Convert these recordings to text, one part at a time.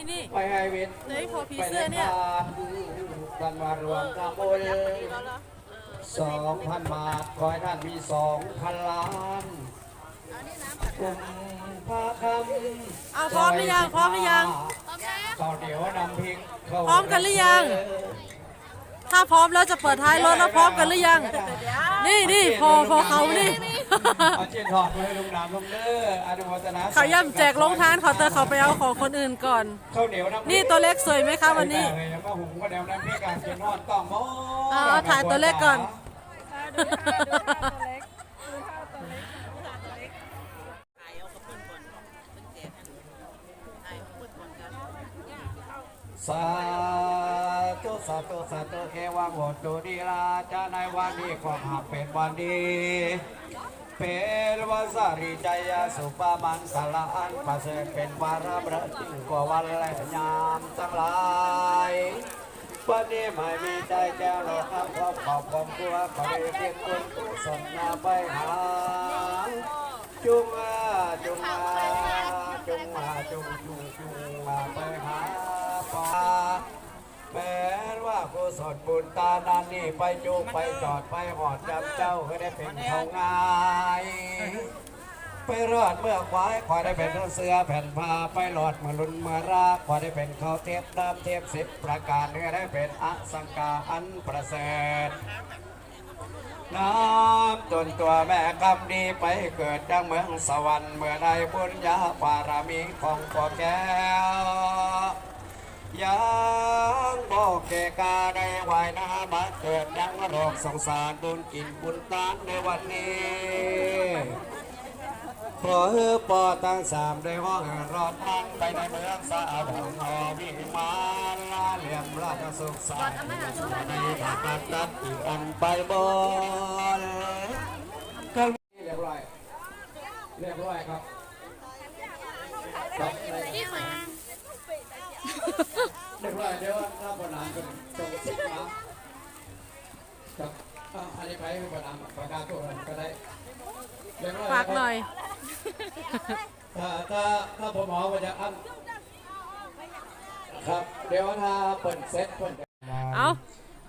นี่นี่ไปให้วิทย์เฮ้ยพอผีเสื้อเนี่ยกันมารวมกระบุญสองพันบาทขอให้ท่านมีสองพันล้านกลุ่มพระคำเอาพร้อมหรือยังพร้อมหรือยังต่อเดี๋ยวนำพริกเข้าพร้อมกันหรือยัง ถ้าพร้อมแล้วจะเปิดท้ายรถแล้วพร้อมกันหรือยัง นี่นี่พอพอเขานี่ เอาเจียนถอดมาให้ลุงดำลุงเด้ออนุโมทนาเขาย่ำแจกลงทานเขาเตอเขาไปเอาของคนอื่นก่อน ข้าวเหนียวน้ำพริกนี่ตัวเล็กสวยไหมคะวันนี้เลยแล้วก็หุงข้าวเหนียวน้ำพริกการเจียนทอดต้องหมดเอาเอาถ่ายตัวเล็กก่อน สาธุสาธุสาธุเอวังโหตุดีลาจะในวันนี้ขอหากเป็นวันดี เป็นวสาริจยสุปมันสละอันประเสริฐเป็นวาระประจิงกว่าวันแลยามทั้งหลายวันนี้ไม่มีใจแก้วหรอกครับขอบขอบความกลัวขอให้เพียงคนกุศลนาไปหาจุงอาจุงอาจุงมาจุงจุงจุงมาไปหาปา แม้ว่ากุศลบุญตานันนี่ไปจุกไปจอดไปหอดจับเจ้าก็ได้เป็นเขาง่ายไปรอดเมื่อควายควายได้เป็นเสือแผ่นผ้าไปหลอดมาลุนมารากควายได้เป็นเขาเทียบดำเทียบสิบประการเนื้อได้เป็นอสังกาอันประเสริฐน้ำจนตัวแม่คำดีไปเกิดดังเมืองสวรรค์เมื่อใดบุญญาบารมีของพ่อแก้ว ยังบอกเกกาได้ไหวน้ำมาเกิดดังโรคสงสารบุญกินบุญตานในวันนี้ขอเฮือปอตั้งสามได้ห้องรอดมันไปในเมืองสาบงหอวิมาลาเหลี่ยมราชสุขสารในทางตัดตัดอีกอันไปบนก็เรียบร้อยเรียบร้อยครับครับ เรียบร้อยเดี๋ยวถ้าประนามกันตรงสิบนะครับอะอันนี้ไปประนามประกาศตัวกันก็ได้เรียบร้อยฝากหน่อย ถ้าถ้าถ้าผมหมอว่าจะอันครับ เดี๋ยวถ้าเปิดเซ็ตเปิดเอา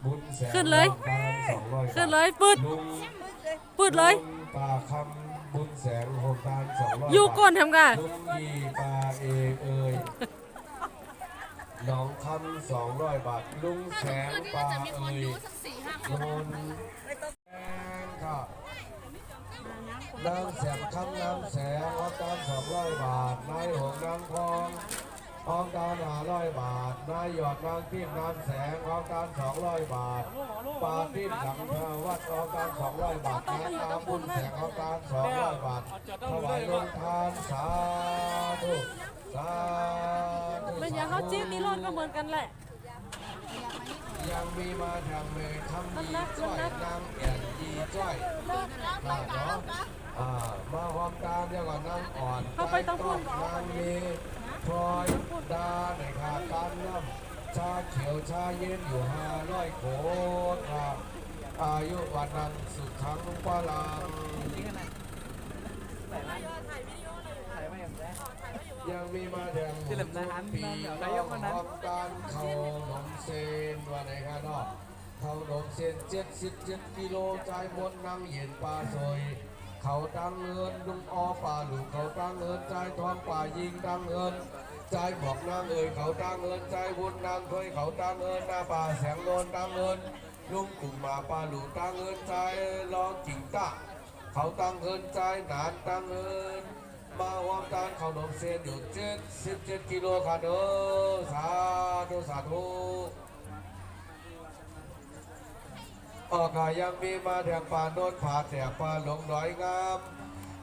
บุญแสนขึ้นเลยสองร้อยขึ้นเลยปืดลุงปืดเลยลุงปลาคำบุญแสนโครงการสองร้อยอยู่ก้นทำกันลุงยีปลาเอกเอ่ย น้องคำสองร้อยบาท ลุงแสงปาเอ่ยลุงครับนางแสงคำนางแสงออกการสองร้อยบาท นายหงนางทองออกกาห้าร้อยบาท นายหยอดนางพิมพ์นางแสงออกการสองร้อยบาทปาพิมพ์หลังพระวัดออกการสองร้อยบาทนางตาบุญแสงออกการสองร้อยบาทถวายลงทานสาธุสาธุ มันอย่างเขาจิ้มนี่รถก็เหมือนกันแหละ ยังมีมาทำเลยทำดีจ้อยนับนางแก่นดีจ้อยมาเนาะอ่ามาหอมตาเดียวกับนางอ่อนเข้าไปต้องพูด นางมีพลอยดาในขาการน้ำชาเขียวชาเย็นอยู่ห้าร้อยโคตรครับอายุวันนั้นสุดทั้งปาลัง ยังมีมาแดงที่ลำน้ำปีน้องหอมการเขาหนมเซนวันไหนครับเนาะเขาหนมเซนเจ็ดสิบเจ็ดกิโลใจมดนั่งเย็นปลาซอยเขาตั้งเงินลุงอป่าหลูกเขาตั้งเงินใจทองป่ายิงตั้งเงินใจบอกนางเอ่ยเขาตั้งเงินใจบุญนางเคยเขาตั้งเงินหน้าป่าแสงโดนตั้งเงินลุงกลุ่มมาป่าหลูกตั้งเงินใจลองจิงตะเขาตั้งเงินใจนานตั้งเงิน มาหอมการขาหนมเซียนอยู่เจ็ดสิบเจ็ดกิโลค่ะเด้อสาธุสาธุออกายังมีมาแถงป่าโนนผาแตกป่าหลงร้อยงาม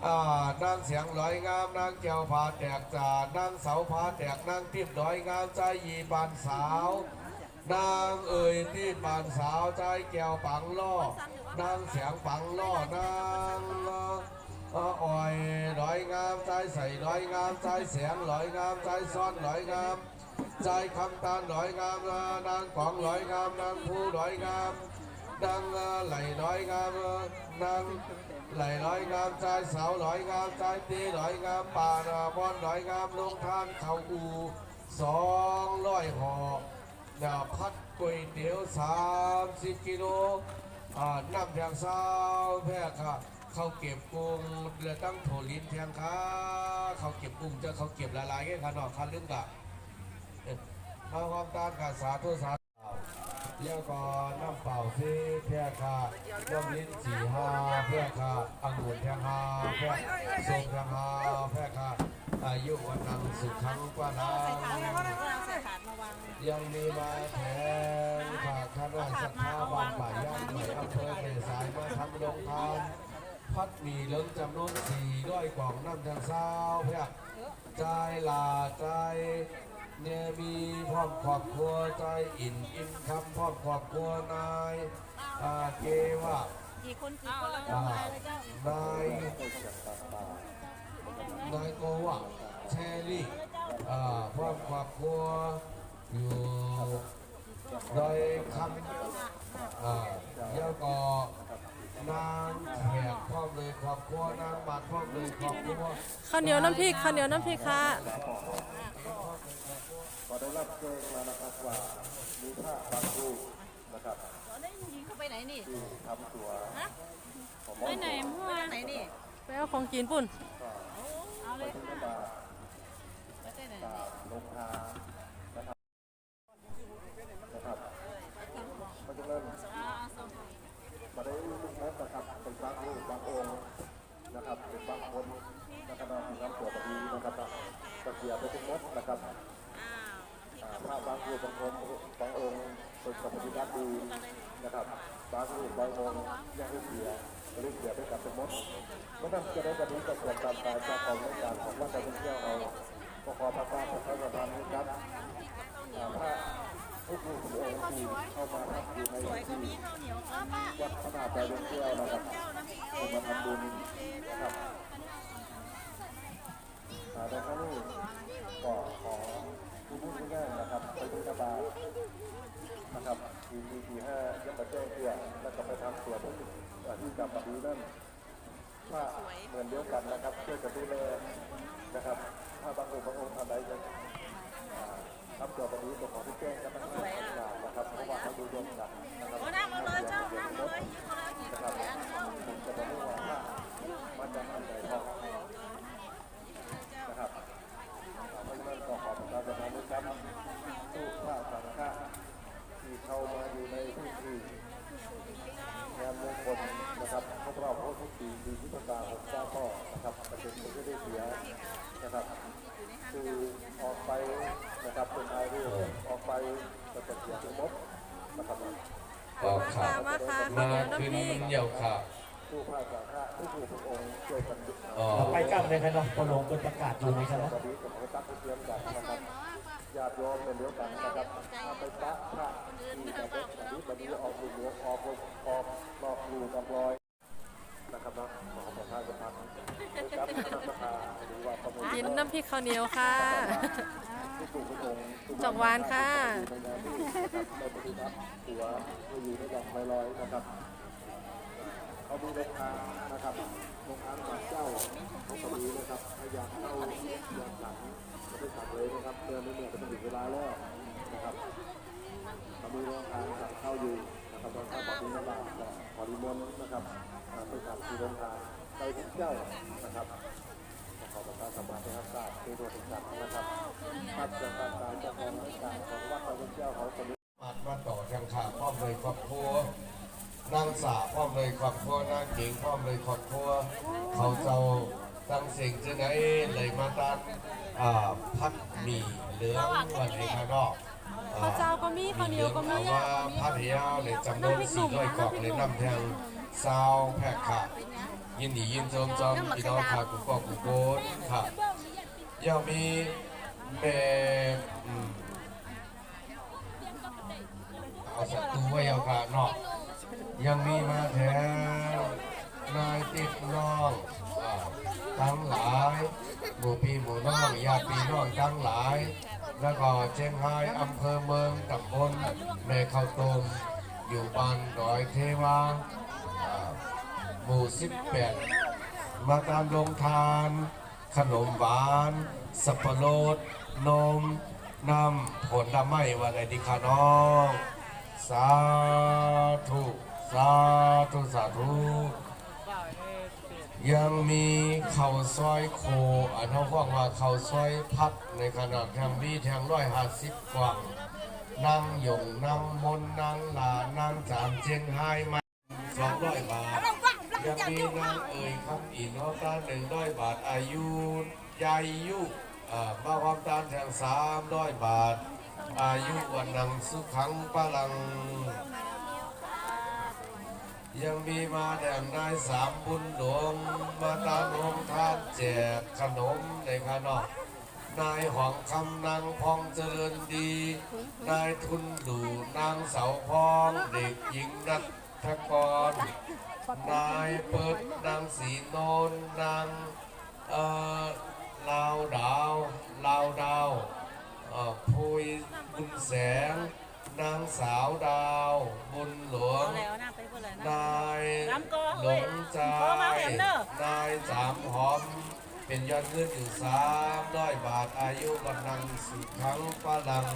อ่านางเสียงร้อยงามนางเจ้าผาแตกจ่านางเสาผาแตกนางทิพย์ร้อยงามใจยีปานสาวนางเอ่ยที่ปานสาวใจแก้วปังล่อนางเสียงปังล่อนาง อ่อยร้อยงามใจใส่ร้อยงามใจเสียงร้อยงามใจซ้อนร้อยงามใจคำตาลร้อยงามนางของร้อยงามนางผู้ร้อยงามดังไหลร้อยงามดังไหลร้อยงามใจสาวร้อยงามใจตีร้อยงามป่านาบอนร้อยงามลงทานเขาอูสองร้อยห่อดาพัดก๋วยเตี๋ยวสามสิบกิโลอ่าน้ำแดงเศร้าแพร่ค่ะ เขาเก็บกุ้งเรือตั้งโถลินแทงค่ะเขาเก็บกุ้งจะเขาเก็บละลายแค่ขนอคันลึกอ้ยมาความตานกับสาธุสาธุเลี้ยวก่อนน้ำเปล่าซีแพร่ค่ะน้ำลิ้นสี่ห้าแพร่ค่ะอังุ่นแทงห้าแพร่ส้มแทงห้าแพร่ค่ะอายุวันนังสุขังกว่านังยังมีมาแทนฝากคณะสัทธาบางป่าย่างใหม่อำเภอเมสายมาทำโรงทาน พัดหมีเหลิงจำนวนสี่ร้อยกล่องน้ำทางเศร้าเพื่อใจลาใจเนี่ยมีพร้อมครอบครัวใจอินอินคำพร้อมครอบครัวนายอาเกวะกี่คนกี่คนแล้วอ่านายนายโกวะเชอรี่อ่าพร้อมครอบครัวอยู่โดยคำอ่าแล้วก็ นางแขกพร้อมเลยครอบครัวนางบัตรพร้อมเลยครอบครัวข้าวเหนียวน้ำพริกข้าวเหนียวน้ำพริกค่ะก็ได้รับแจ้งมานะครับว่ามีพระบางรูปนะครับได้ยิงเข้าไปไหนนี่ที่ทำตัวของหมไปอไหนมั่วไหนนี่ไปเอาของกินปุ่นเอาเลยที่ค่ะมาไปได้ไหนตาลงทานะครับนะครับมันจะเริ่ม อ่าสอง มาได้ลูกแม่นะครับเป็นบางรูปบางองค์ นะครับเป็นบางคนนะครับที่ทำตัวแบบนี้นะครับตะเกียบไปทุกมดนะครับอ้าพบางรูปบางค์บางองค์เป็นปฏิบัติดีนะครับบางรูปบางองค์ยังไม่เสียก็เลยเสียไปกับเป็นมดเมื่อนั้นจะได้กระดูกกระเกิดตามตายจากของในการของวัดแต่เป็นเที่ยวเราก็ขอพระการพระราชทานให้ครับอ่า พระทุกรูปทุกองค์ที่เข้ามาทับอยู่ในที่ข้าวเหนียวก็ป้าวัดขนาดใจเป็นเที่ยวนะครับที่มาทำบุญนะครับอ่าในครั้งนี้ก็ขอผู้พูดง่ายๆนะครับไปที่กบาลนะครับทีทีทีห้ายังมาแจ้งเตือนแล้วก็ไปทำตัวจที่อ่าที่กับปฏินั่นถ้าเหมือนเดียวกันนะครับช่วยกันดูแลนะครับ ถ้าบางองค์บางองค์ทำได้จะอ่าทำตัวปฏิก็ขอที่แจ้งกันทั้งหมดนะครับเพราะว่าเขาดูรวมกันนะครับนั่งมาเลยเจ้านั่งมาเลยยิงมาเลยนะครับผมจะบอกว่ามาจากอันไหนทองนะครับเพราะฉะนั้นก็ขอประชาสัมพันธ์ด้วยครับตู้ผ้าสังฆะที่เข้ามาอยู่ในพื้นที่งานมงคลนะครับพวกเราพวกทุกปีปีที่ประกาศของเจ้าพ่อนะครับประเด็นคนที่ได้เสียนะครับคือออกไป นะครับเป็นอายุออกไปจะเป็นเสียงมดนะครับออกข่าวมาค่ะข้าวเหนียวน้ำพขึ้นเหยี่ยวข่าวผู้พาสังฆะผู้ผู้ทุกองค์ช่วยกันไปกลับเลยครับเนาะพอหลวงเป็นประกาศอยู่ในครับตอนนี้กับพระตักเทียมกันนะครับญาติโยมเป็นเดียวกันนะครับไปปะพระที่จะเป็นนี้วันนี้ออกลูกหัวออกออกนอกรูกับรอยนะครับนะขอประทานสัมพันครับสภาหรือว่าประมูลกินน้ำพริกข้าวเหนียวค่ะ จอกหวานค่ะในแนวที่นะครับตัวผู้อยู่ในดอกไม้ลอยนะครับเขามีโรงทานนะครับโรงทานบาทเจ้าของสมีนะครับพยายามเข้าอยากหลังจะไปสั่งเลยนะครับเดือนนี้เหนี่ยจะเป็นถึงเวลาแล้วนะครับเขามีโรงทานสั่งเข้าอยู่นะครับตอนเข้าปฏิบัติก็ขอริมนต์นะครับอ่าไปสั่งที่โรงทานไปทุกเจ้านะครับ อประทานสมาธิครับทราบคือตัวถึงกันนะครับภาพจากการการจัดการราชการของวัดพระพุทธเจ้าเขาคนนี้มามาต่อยังขาพร้อมเลยครอบครัวนางสาพร้อมเลยครอบครัวนางเก่งพร้อมเลยครอบครัวเขาเจ้าตั้งสิ่งจึงไงเลยมาตันพัดหมี่เหลืองวันในข้างนอกอ่ข้าวเจ้าก็มีข้าวเหนียวก็มีว่าพัทยาเลยจำนวนสี่ร้อยกล่องเลยนำแทงซาวแพกค่ะ ยินดียินชมจอมพี่น้องค่ะกุกกอกกุกโกนค่ะยังมีแม่อืมเอาศัตรูไว้เอากาเนาะยังมีมาแถนายติดน้องอ่าทั้งหลายหมู่พี่หมู่น้องญาติพี่น้องทั้งหลาย แล้วก็เชียงรายอำเภอเมืองตำบลแม่ข้าวต้มอยู่บ้านดอยเทวา หมู่สิบแปดมาตามลงทาน ขนมหวาน สับปะรด นม น้ำผลทำให้วันไอติคาน้อง สาธุ สาธุ สาธุ ยังมีเข่าซอยโคอันเขาบอกว่าเข่าซอยพัดในขนาดแทงวีแทงร้อยห้าสิบกว่างนั่งหยงนั่งมนนั่งหลานั่งจามเจียงไฮ้มาสองร้อยบาท ยังมีนางเอ่ยคำอีกน้องตาหนึ่งร้อยบาทอายุยายยุอ่ามาความตานแทงสามร้อยบาท อายุวันนังสุขังปะลัง ยังมีมาแดมนายสามบุญหลวงมาตานองทานแจกขนมในขนมนายหองคำนางพองเจริญดี นายทุนดูนางเสาพองเด็กหญิงนัทกร นายเปิดนางสีโนนนางเอ่อลาวดาวลาวดาวเอ่อพุยบุญแสง นางสาวดาว บุญหลวงแล้วนะไปเพื่อนเลยนะนายหลงใจนายสามหอม เป็นยอดเงินอยู่สามร้อยบาทอายุวันนังสุขังปะลัง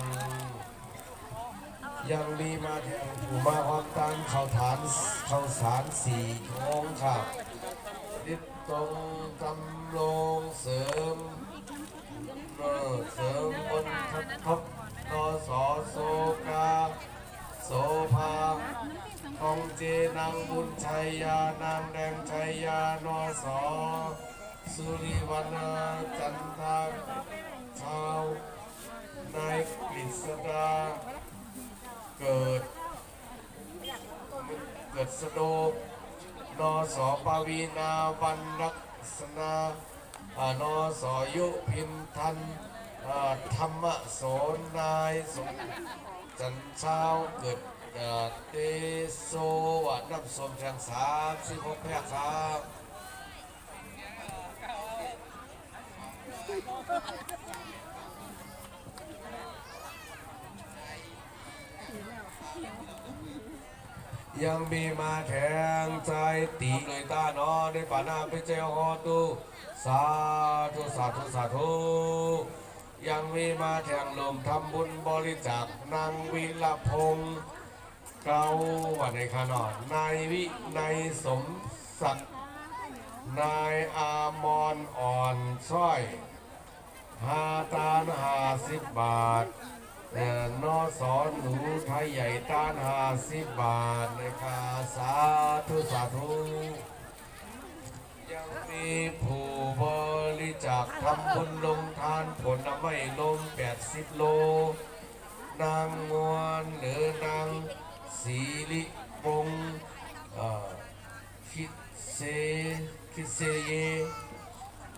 ยังมีมาแทงผู้มาความตันเขาฐานเขาสารสี่ทองครับดิดตรงตำลงเสริมเออเสริมบนทับทบนอสอโซกาโสภาทองเจนางบุญชัยยานางแดงชัยยานอสอสุริวรรณจันทาชาวนายกฤษดา เกิด เกิดสโดกนอสอปวีนาวันรักษนานอสอยุพินทันธรรมโสนายสมจันเช้าเกิดเอเตโซวัดน้ำสมแทงสามสิบหกแพรครับ ยังมีมาแทงใจตีเลยตานอในป่านาไปเจลฮอตูสาธุสาธุสาธุยังมีมาแทงลมทำบุญบริจาคนางวิลพงศ์เกาวันในขนอนนายวินายสมศักดิ์นายอามอนอ่อนสร้อยหาตานหาสิบบาท นอสอนหนูไทยใหญ่ตานหาสิบบาทนะคะสาธุสาธุยังมีผู้บริจาคทำบุญลงทานผลไม้ลม80โล นางมวนหรือนางสีลิวงคิดเซคิดเซเย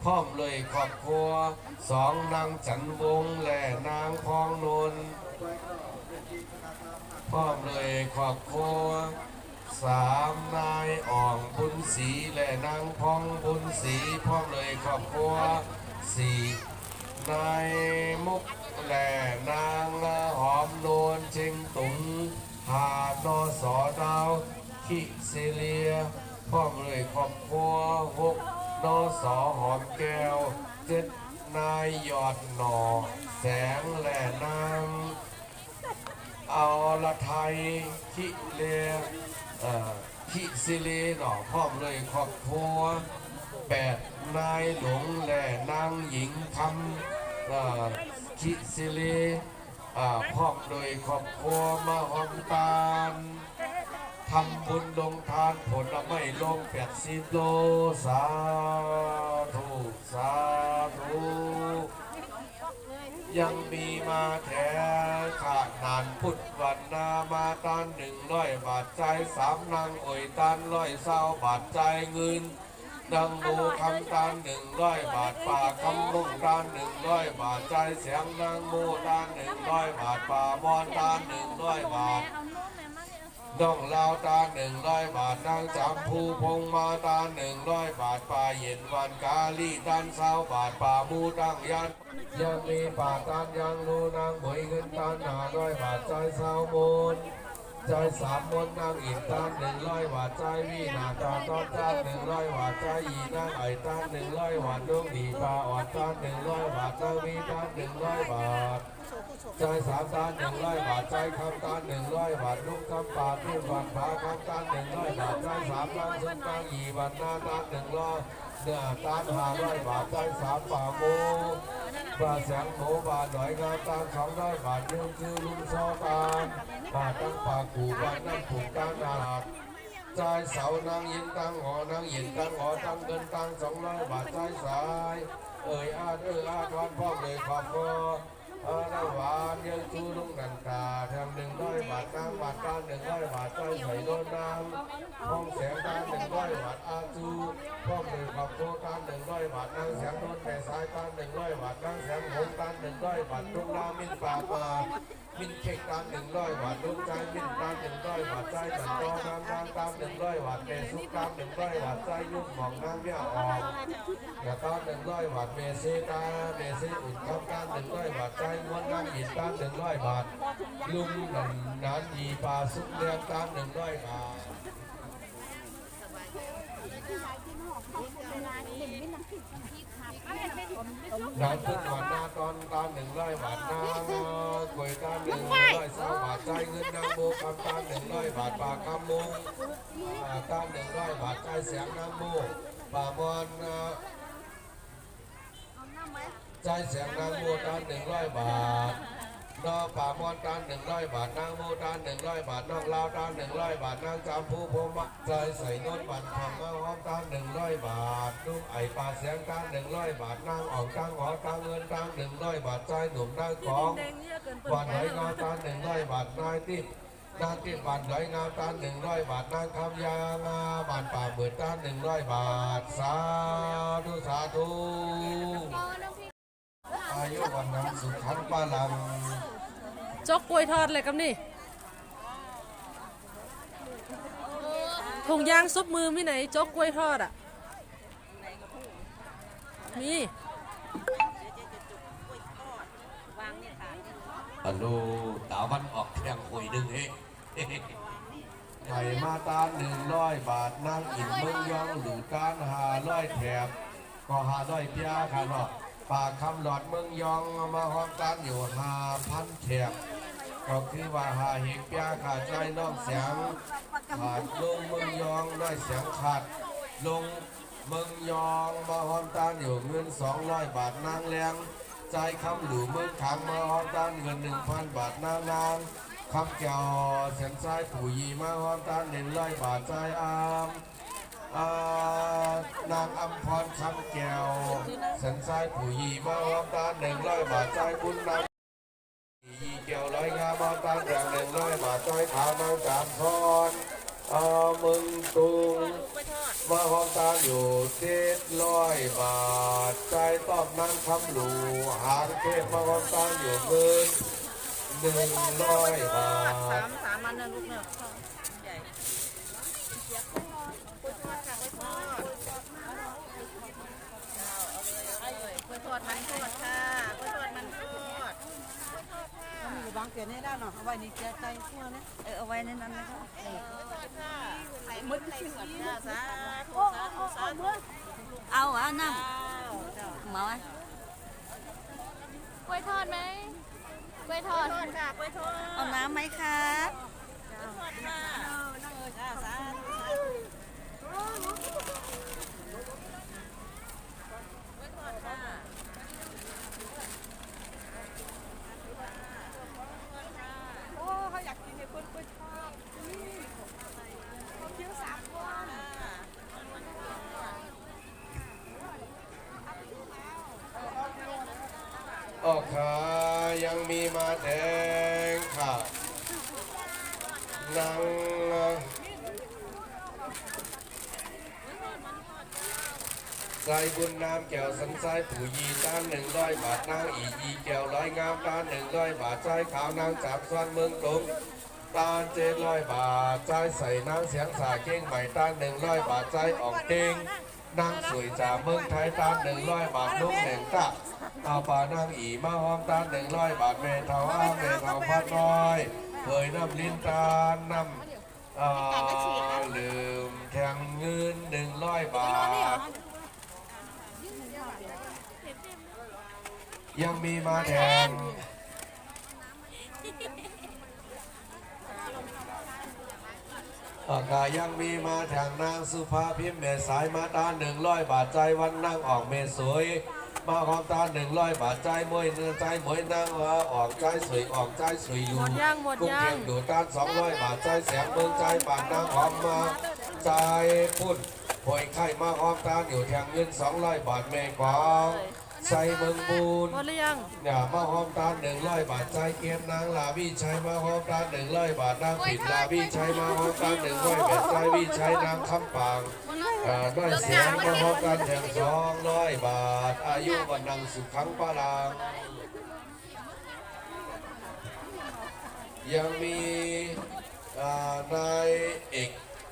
พร้อมเลยครอบครัวสองนางจันวงและนางพองนนพร้อมเลยครอบครัวสามนายอ่องบุญศรีและนางพองบุญศรีพร้อมเลยครอบครัวสี่นายมุกและนางหอมนวลเชิงตุงหาดนอสอดาวคิเซเลียพร้อมเลยครอบครัวหก นอสอหอมแก้ว เจ็ดนายยอดหนอ แสงแหละนางเอาละไทยคิเลเอ่อคิซิเลหน่อพร้อมเลยครอบครัวแปดนายหลวงแหละนางหญิงคำเอ่อคิซิเลอ่าพร้อมโดยครอบครัวมาหอมตาล ทำบุญลงทานผลไม้ลงแปดสิบโลสาธุสาธุยังมีมาแถขาดนานพุทธวันนามาตานหนึ่งร้อยบาทใจสามนางอ่อยตานร้อยเศร้าบาทใจเงินดังโมคำตานหนึ่งร้อยบาทป่าคำลุงตานหนึ่งร้อยบาทใจเสียงนางโมตานหนึ่งร้อยบาทป่ามอนตานหนึ่งร้อยบาท น้องลาวตาหนึ่งร้อยบาทนางจำภูพงมาตาหนึ่งร้อยบาทป่าเย็นวันกาลีตันเศร้าบาทป่ามูตั้งยันยังมีป่าตานยังรูนางบวยเงินตานหาร้อยบาทใจเศร้ามูล ใจสามมนนางอินตานหนึ่งร้อยบาใจวีนาตาต้อนจาหนึ่งร้อยบาใจอีนางไอตาหนึ่งร้อยบาทดวงดีปลาอ่อนตาหนึ่งร้อยบาทนาวีตาหนึ่งร้อยบาทใจสามตาหนึ่งร้อยบาทใจคำตาหนึ่งร้อยบาทลูกคำปาที่บาทผาคำตาหนึ่งร้อยบาทใจสามตาสุดตาอีบาทนาตาหนึ่งร้อยเนื้อตาหาร้อยบาทใจสามป่าโม บาทแสงโหบาทหน่อยงาตานสองร้อยบาทยืมชื่อลุงซอตานบาทตั้งปากกูบาทนั่งผูกตานอาดใจเสานางยินตั้งหอนางยินตั้งหอตั้งเงินตั้งสองร้อยบาทใจสาย เอ่ยอาดเอ่ยอาดวันพ่อเลยขอบพ่ออาณาหวานยังชูลุงนันตาทำหนึ่งร้อยอยบาทนางบาทตาหนึ่งร้อยบาทจ้อยใส่โดนนางห้องแสงตาหนึ่งร้อยบาทอาจูพ่อมือขับโคตาหนึ่งร้อยบาทนางแสงโดนแม่สายตาหนึ่งร้อยบาทนางแสงหงตาหนึ่งร้อยบาททุ่งนามินปลากมามินเค้กตาหนึ่งร้อยบาทดวงใจมินตาหนึ่งร้อยบาทใจตันตอนางนางตาหนึ่งร้อยบาทเมสุกตาหนึ่งร้อยบาทใจยุ่งหมองนางเบี้ยออกกระต้อนหนึ่งร้อยบาทเมซีตาเมซีอุ่นคำการหนึ่งร้อยบาทใจม้วนน้ำหินตาหนึ่งร้อยบาทลุงหนันนานยีปลาซุปเลี้ยงตาหนึ่งร้อยบาทนานพึ่งก่อนนาตอนตาหนึ่งร้อยบาทนากวยตาหนึ่งร้อยสองบาทใจเงินนางโบคำตาหนึ่งร้อยบาทปลากำมุงตาหนึ่งร้อยบาทใจแสงนางโบป่ามอนใจเสียงนางโมตานหนึ่งร้อยบาท นอป่ามอนตานหนึ่งร้อยบาทนางโมตานหนึ่งร้อยบาทนองลาวตานหนึ่งร้อยบาทนางจามผู้พมะใจใส่นนบันทองมาหอมตานหนึ่งร้อยบาทนุ่งไอปลาเสียงตานหนึ่งร้อยบาทนางออกตางหอตางเงินตางหนึ่งร้อยบาทใจหนุ่มนางของแดงเยอะเกินเปิดวันไปไหนงาตานหนึ่งร้อยบาทนายติดนางติดบันไหนงาตานหนึ่งร้อยบาทนางคำยางาบานป่าหมื่นตานหนึ่งร้อยบาท สาธุสาธุอายุวันนังสุขันปาลัง จกกล้วยทอดเลยกับนี่ถุงยางซุปมือมีไหนจกกล้วยทอดอะ มีอันุตาวันออกแข่งคุยดึงเฮ้ไข่มาตาหนึ่งร้อยบาทนางอินเมืองยองหรือการหาร้อยแถบก็หาร้อยเปียค่ะเนาะปากคำหลอดเมืองยองมาห้องการอยู่หาพันแถบ ก็คือว่าหาเฮกเปียขาดใจน้องเสียงขาดลงเมืองยองน้อยเสียงขาดลงเมืองยองมาหองการอยู่เงินสองร้อยบาทนางแรงใจคำหลูเมืองขังมาหองกาเงินหนึ่งพันบาทนางนางคำแก้วเสียงใจผู้ยีมาหองการหนึ่งร้อยบาทใจอามอ่านางอัมพรคำแก้วสันทรายผู้ยีมาอมตาหนึ่งร้อยบาทใจบุญนำยี เกี่ยวร้อยงาบอนตาอย่างหนึ่งร้อยบาทใจขาวนางสามพรอ่ามึงตุงมาหอมตาอยู่เจ็ดร้อยบาทใจต้อมนางคำหลูหางเทพมาหอมตาอยู่หมื่นหนึ่งร้อยบาทสามสามมันนะลูกเนอะใหญ่กล้วยทอดค่ะกล้วยทอดเอาเลยเอาเลยกล้วยทอดมันทอดค่ะกล้วยทอดมันทอด มันอ ยวนี้ได้เนาะเอาไว้ในใจใจทั่วเนี่ยเออเอาไว้ในนั้นนะคะกล้วยทอดค่ะไข่มดไข่สดค่ะสาธุสาธุสาธุเอาเอาน้อ้าวเมาไว้กล้วยทอดไหมกล้วยทอดค่ะกล้วยทอดเอาน้ำไหมคะกล้วยทอดค่ะจ้าสาธุสาธุกล้วยทอดค่ะ โอ้เขาอยากกินในกล้วยกล้วยทอดคิ้วสามคน ออก ขายังมีมาแดงค่ะนางใส่บุญน้ำแก้วสันทรายผู้ยีตานหนึ่งร้อยบาทนางอียีแก้วร้อยงามตานหนึ่งร้อยบาทใจขาวนางสามซ้อนเมืองตรงตานเจ็ดร้อยบาทใจใส่นางเสียงสาเก้งใหม่ตานหนึ่งร้อยบาทใจออกเด้งนางสวยจากเมืองไทยตานหนึ่งร้อยบาทลูกแห่งตะเอาปานางอีมาหอมตาหนึ่งร้อยบาทเมทาอ้าเมทาพัดน้อยเคยน้ำลิ้นตาน้ำอ่อลืมแทงเงินหนึ่งร้อยบาท ยังมีมาแทงกายังมีมาแทงนางสุภาพิมพ์เมสายมาตาหนึ่งร้อยบาทใจวันนั่งออกเมสวย มาความตาหนึ่งร้อยบาทใจมวยเนื้อใจมวยนางว่าออกใจสวยออกใจสวยอยู่หมดยังหมดกุ้งยัเข็งมดูดการสองร้อยบาทใจแสงเมืองใจบาทนางหอมมาใจพุ่นหอยไข่มาความตาอยู่แทงเงินสองร้อยบาทเมฆวางใส่เมืองบูน หมดหรือยังอย่ามาหอมตาหนึ่งร้อยบาทใจเกียมนางลาวิชัยมาหอมตาหนึ่งร้อยบาทนางปิดลาวิชัยมาหอมตาหนึ่งร้อยบาทใจวิชัยนางคำปาง่าด้วยเสียงมาหอมตาแทงสองร้อยบาท อายุวันนังสุขังปะลางยังมีนายเอก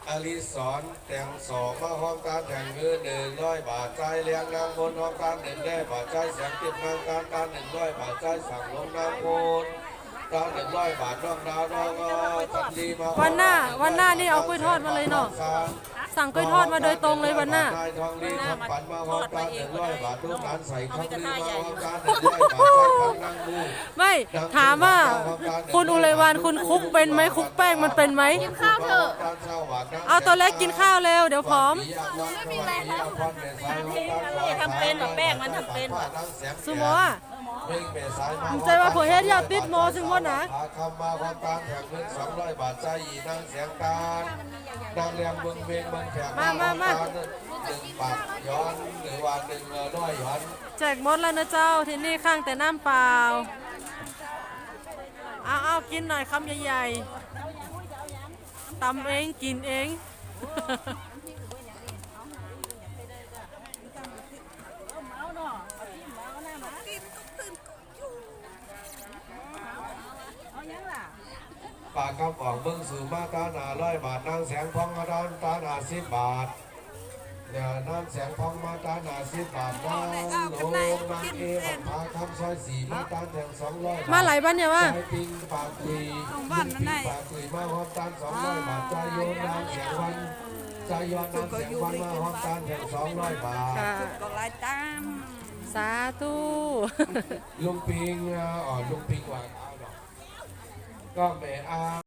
อลิสอนแต่งสองมาหอมการแต่งเงินหนึ่งร้อยบาทใจเลี้ยงนางบนหอมการหนึ่งได้บาทใจแสงติดนางการการหนึ่งร้อยบาทใจสั่งลงนางโคนกาหนึ่งร้อยบาทน้องดาวน้องก็ทันดีมาวันหน้าวันหน้านี่เอากล้วยทอดมาเลยเนาะ สั่งกล้วยทอดมาโดยตรงเลยวันหน้านายทองดีทำปันมาหอมการหนึ่งร้อยบาทลูกหลานใส่คำรีมาหอมการหนึ่งร้อยบาทใจพันนางมูไม่ถามว่าคุณอุไรวันคุณคุกเป็นไหมคุกแป้งมันเป็นไหมกินข้าวเถอะเอาตัวเล็กกินข้าวเร็วเดี๋ยวผอมไม่มีอะไรแล้วทำเป็นหรอแป้งมันทำเป็นหรอสุโมอะผม ใจว่าผมเฮ็ดยาติดโมซึ่งว่านะคำมาความการแข่งเงินสองร้อยบาทใจอีนางเสียงการนางเรียงเมืองเวงเมืองแขกมามามาหนึ่งปากย้อนหรือว่าหนึ่งร้อยย้อนแจกหมดแล้วนะเจ้าที่นี่ข้างแต่น้ำเปล่าเอาเอากินหน่อยคำใหญ่ๆตำเองกินเอง ปากคำออกเมืองสู่มาตาหนาร้อยบาทนางแสงพองมาตาตาหนาสิบบาทเนี่ยนางแสงพองมาตาหนาสิบบาทนางโลงนางเอวันพาคำซอยสี่มาตาแทงสองร้อยบาทมาหลายบ้านเนี่ยว่าใจปิงปากคุยบ้านนั่นไงปากคุยมาหอมตาลสองร้อยบาทใจโยนนางเสียงวันใจโยนนางเสียงวันมาหอมตาลแทงสองร้อยบาทค่ะก็ลายตามสาธุลุงปิงอะอ๋อลุงปิงวา งเอ